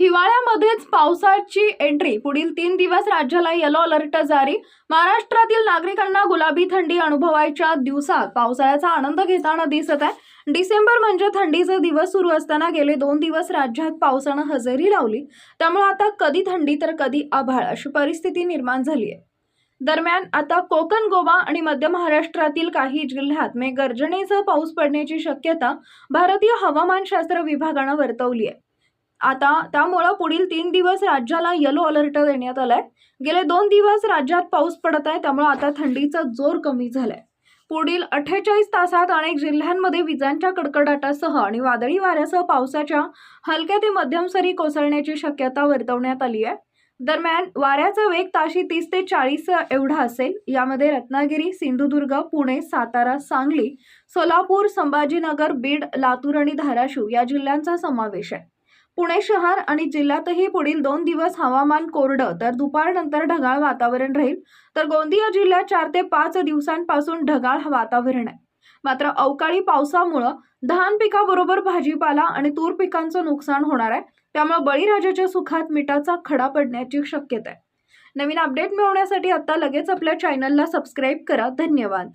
हिवाळ्यामध्येच पावसाची एंट्री पुढील तीन दिवस राज्याला येलो अलर्ट जारी. महाराष्ट्रातील नागरिकांना गुलाबी थंडी अनुभवायच्या दिवसात पावसाळ्याचा आनंद घेताना दिसत आहे. डिसेंबर म्हणजे थंडीचे दिवस सुरू असताना गेले दोन दिवस राज्यात पावसानं हजेरी लावली. त्यामुळे आता कधी थंडी तर कधी आभाळ अशी परिस्थिती निर्माण झाली आहे. दरम्यान आता कोकण गोवा आणि मध्य महाराष्ट्रातील काही जिल्ह्यात मेघगर्जनेचा पाऊस पडण्याची शक्यता भारतीय हवामानशास्त्र विभागानं वर्तवली आहे. आता त्यामुळं पुढील तीन दिवस राज्याला येलो अलर्ट देण्यात आलाय. गेले दोन दिवस राज्यात पाऊस पडत आहे त्यामुळं आता थंडीचा जोर कमी झालाय. पुढील अठ्ठेचाळीस तासात अनेक जिल्ह्यांमध्ये विजांच्या कडकडाटासह आणि वादळी वाऱ्यासह पावसाच्या हलक्या ते मध्यम सरी कोसळण्याची शक्यता वर्तवण्यात आली आहे. दरम्यान वाऱ्याचा वेग ताशी तीस ते चाळीस एवढा असेल. यामध्ये रत्नागिरी सिंधुदुर्ग पुणे सातारा सांगली सोलापूर संभाजीनगर बीड लातूर आणि धाराशिव या जिल्ह्यांचा समावेश आहे. पुणे शहर आणि जिल्ह्यातही पुढील दोन दिवस हवामान कोरडं तर दुपारनंतर ढगाळ वातावरण राहील. तर गोंदिया जिल्ह्यात चार ते पाच दिवसांपासून ढगाळ वातावरण आहे. मात्र अवकाळी पावसामुळं धान पिकाबरोबर भाजीपाला आणि तूर पिकांचं नुकसान होणार आहे. त्यामुळे बळीराजाच्या सुखात मिठाचा खडा पडण्याची शक्यता आहे. नवीन अपडेट मिळवण्यासाठी आता लगेच आपल्या चॅनलला सबस्क्राईब करा. धन्यवाद.